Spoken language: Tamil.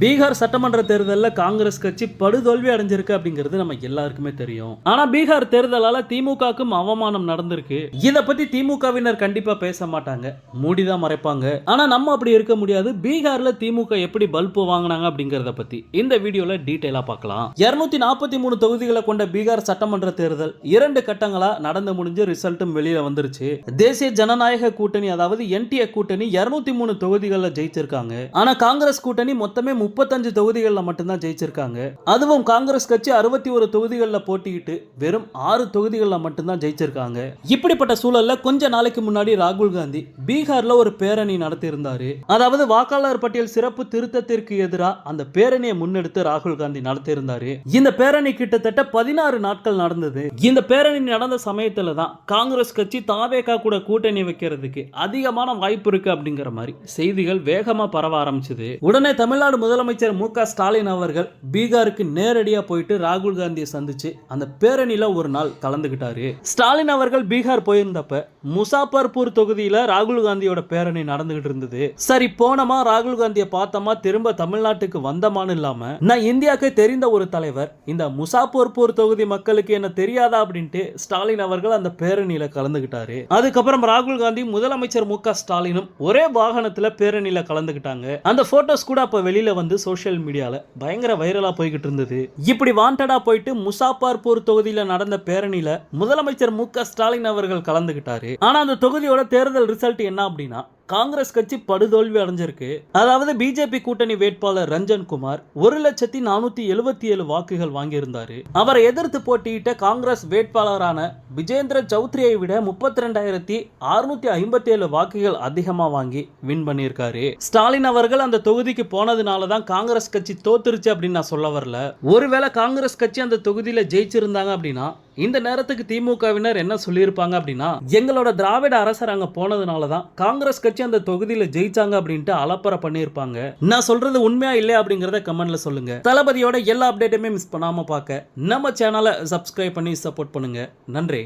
பீகார் சட்டமன்ற தேர்தலில் காங்கிரஸ் கட்சி படுதோல்வி அடைஞ்சிருக்கு அப்படிங்கிறது நம்ம எல்லாருக்குமே தெரியும். ஆனா பீகார் தேர்தலால திமுகவுக்கும் அவமானம் நடந்திருக்கு. இதை பத்தி திமுகவினர் கண்டிப்பா பேச மாட்டாங்க. மூடிதான் மறைப்பாங்க. ஆனா நம்ம அப்படி இருக்க முடியாது. பீகார்ல திமுக எப்படி பல்பு வாங்கினாங்க அப்படிங்கறத பத்தி. இந்த வீடியோல டீடைலா பார்க்கலாம். 243 நாற்பத்தி மூணு தொகுதிகளை கொண்ட பீகார் சட்டமன்ற தேர்தல் இரண்டு கட்டங்களா நடந்து முடிஞ்சு ரிசல்ட்டும் வெளியில வந்துருச்சு. தேசிய ஜனநாயக கூட்டணி அதாவது என்டிஏ கூட்டணி 203 மூணு தொகுதிகளில் ஜெயிச்சிருக்காங்க. ஆனா காங்கிரஸ் கூட்டணி மொத்தமே முப்பத்தஞ்சு தொகுதிகளில் மட்டும்தான் ஜெயிச்சிருக்காங்க. அதுவும் காங்கிரஸ் கட்சி அறுபத்தி ஒரு தொகுதிகளில் போட்டியிட்டு வெறும் ஆறு தொகுதிகளில் மட்டும்தான் ஜெயிச்சிருக்காங்க. இப்படிப்பட்ட சூழல்ல கொஞ்ச நாளைக்கு முன்னாடி ராகுல் காந்தி பீகார்ல ஒரு பேரணி நடத்தியிருந்தாரு. அதாவது வாக்காளர் பட்டியல் சிறப்பு திருத்தத்திற்கு எதிராக அந்த பேரணியை முன்னெடுத்து ராகுல் காந்தி நடத்தியிருந்தாரு. இந்த பேரணி கிட்டத்தட்ட பதினாறு நாட்கள் நடந்தது. இந்த பேரணி நடந்த சமயத்துல தான் காங்கிரஸ் கட்சி தாவேகா கூட கூட்டணி வைக்கிறதுக்கு அதிகமான வாய்ப்பு இருக்கு அப்படிங்கிற மாதிரி செய்திகள் வேகமா பரவ ஆரம்பிச்சது. உடனே தமிழ்நாடு முதல் முதலமைச்சர் மு க ஸ்டாலின் அவர்கள் பீகாருக்கு நேரடியாக போயிட்டு ராகுல் காந்தியை சந்திச்சு அந்த பேரணியில் ஒரு நாள் கலந்துக்கிட்டாரு ஸ்டாலின் அவர்கள் பீகார் போயிருந்தப்ப முசாபர்பூர் தொகுதியில் ராகுல் காந்தியோட பேரணி நடந்துகிட்டு இருந்தது. சரி போனமா? ராகுல் காந்தியை பார்த்தோமா? திரும்ப தமிழ்நாட்டுக்கு வந்தமான்னு இல்லாம நான் இந்தியாவுக்கு தெரிந்த ஒரு தலைவர் இந்த முசாபர்பூர் தொகுதி மக்களுக்கு என்ன தெரியாதா அப்படின்ட்டு ஸ்டாலின் அவர்கள் அந்த பேரணியில் கலந்துகிட்டாரு. அதுக்கப்புறம் ராகுல் காந்தி முதலமைச்சர் மு ஸ்டாலினும் ஒரே வாகனத்தில் பேரணியில் கலந்துக்கிட்டாங்க அந்த போட்டோஸ் கூட அப்போ வெளியில் வந்து சோஷியல் மீடியால பயங்கர வைரலாக போய்கிட்டு இருந்தது. இப்படி வாண்டடா போயிட்டு முசாபர்பூர் தொகுதியில நடந்த பேரணியில முதலமைச்சர் மு க ஸ்டாலின் அவர்கள் கலந்துகிட்டாரு. ஆனா அந்த தொகுதியோட தேர்தல் ரிசல்ட் என்ன அப்படின்னா காங்கிரஸ் கட்சி படுதோல்வி அடைஞ்சிருக்கு. அதாவது பிஜேபி கூட்டணி வேட்பாளர் ரஞ்சன் குமார் ஒரு லட்சத்தி நானூத்தி எழுபத்தி ஏழு வாக்குகள் வாங்கியிருந்தாரு. அவரை எதிர்த்து போட்டியிட்ட காங்கிரஸ் வேட்பாளரான விஜேந்திர சௌத்ரியை விட முப்பத்தி ரெண்டாயிரத்தி அறுநூத்தி ஐம்பத்தி ஏழு வாக்குகள் அதிகமா வாங்கி வின் பண்ணியிருக்காரு. ஸ்டாலின் அவர்கள் அந்த தொகுதிக்கு போனதுனால தான் காங்கிரஸ் கட்சி தோத்துருச்சு அப்படின்னு நான் சொல்ல வரல. ஒருவேளை காங்கிரஸ் கட்சி அந்த தொகுதியில ஜெயிச்சிருந்தாங்க அப்படின்னா இந்த நேரத்துக்கு திமுகவினர் என்ன சொல்லியிருப்பாங்க அப்படின்னா எங்களோட திராவிட அரசர் அங்க போனதுனால தான் காங்கிரஸ் கட்சி அந்த தொகுதியில் ஜெயிச்சாங்க அப்படின்ட்டு அலப்பறை பண்ணியிருப்பாங்க. நான் சொல்றது உண்மையா இல்லையா அப்படிங்கிறத கமெண்ட்ல சொல்லுங்க. தளபதியோட எல்லா அப்டேட்டுமே மிஸ் பண்ணாம பார்க்க நம்ம சேனலை சப்ஸ்கிரைப் பண்ணி சப்போர்ட் பண்ணுங்க. நன்றி.